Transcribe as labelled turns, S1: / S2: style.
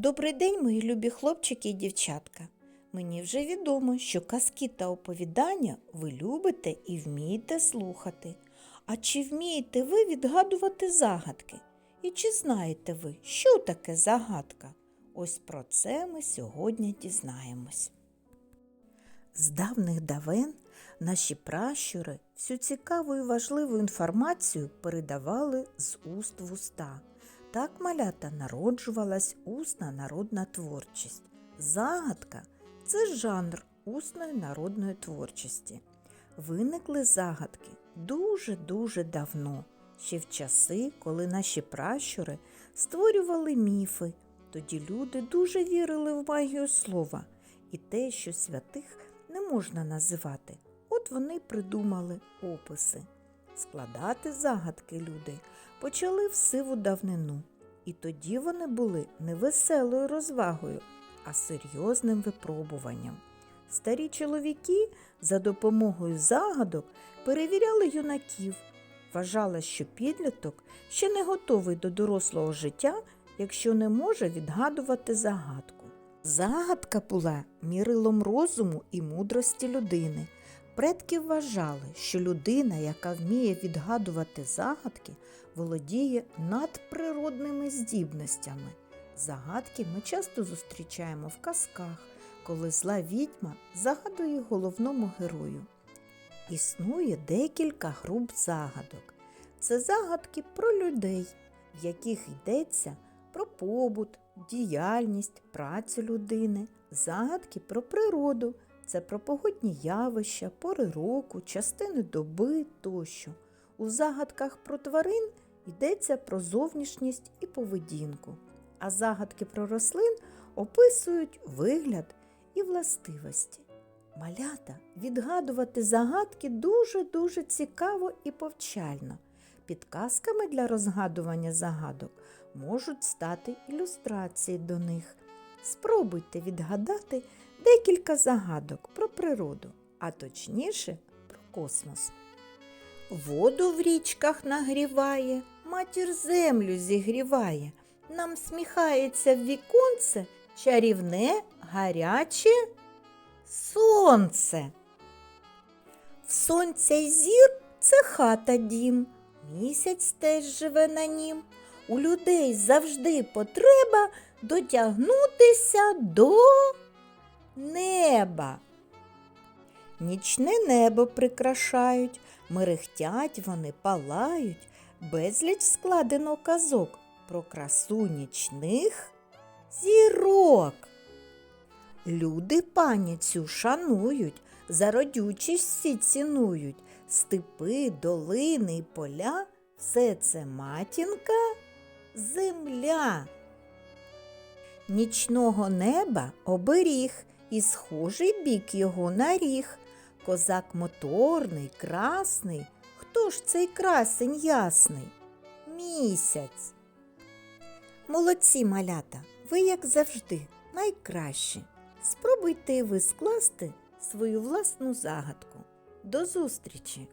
S1: Добрий день, мої любі хлопчики і дівчатка. Мені вже відомо, що казки та оповідання ви любите і вмієте слухати. А чи вмієте ви відгадувати загадки? І чи знаєте ви, що таке загадка? Ось про це ми сьогодні дізнаємось. З давних давен наші пращури всю цікаву і важливу інформацію передавали з уст в уста. Так малята народжувалась усна народна творчість. Загадка це жанр усної народної творчості. Виникли загадки дуже-дуже давно, ще в часи, коли наші пращури створювали міфи. Тоді люди дуже вірили в магію слова і те, що святих не можна називати. От вони придумали описи. Складати загадки люди почали в сиву давнину. І тоді вони були не веселою розвагою, а серйозним випробуванням. Старі чоловіки за допомогою загадок перевіряли юнаків. Вважала, що підліток ще не готовий до дорослого життя, якщо не може відгадувати загадку. Загадка була мірилом розуму і мудрості людини. Предки вважали, що людина, яка вміє відгадувати загадки, володіє надприродними здібностями. Загадки ми часто зустрічаємо в казках, коли зла відьма загадує головному герою. Існує декілька груп загадок. Це загадки про людей, в яких йдеться про побут, діяльність, працю людини, загадки про природу, це про погодні явища, пори року, частини доби тощо. У загадках про тварин йдеться про зовнішність і поведінку, а загадки про рослин описують вигляд і властивості. Малята відгадувати загадки дуже-дуже цікаво і повчально. Підказками для розгадування загадок можуть стати ілюстрації до них. Спробуйте відгадати декілька загадок про природу, а точніше про космос. Воду в річках нагріває, матір землю зігріває. Нам сміхається в віконце чарівне, гаряче сонце. В сонця й зір це хата дім, місяць теж живе на нім. У людей завжди потреба дотягнутися до неба. Нічне небо прикрашають, мерехтять вони, палають, безліч складено казок про красу нічних зірок. Люди паніцю шанують, за родючість всі цінують, степи, долини й поля все це матінка земля. Нічного неба оберіг, і схожий бік його на ріг. Козак моторний, красний. Хто ж цей красень ясний? Місяць. Молодці малята, ви, як завжди, найкращі. Спробуйте ви скласти свою власну загадку. До зустрічі!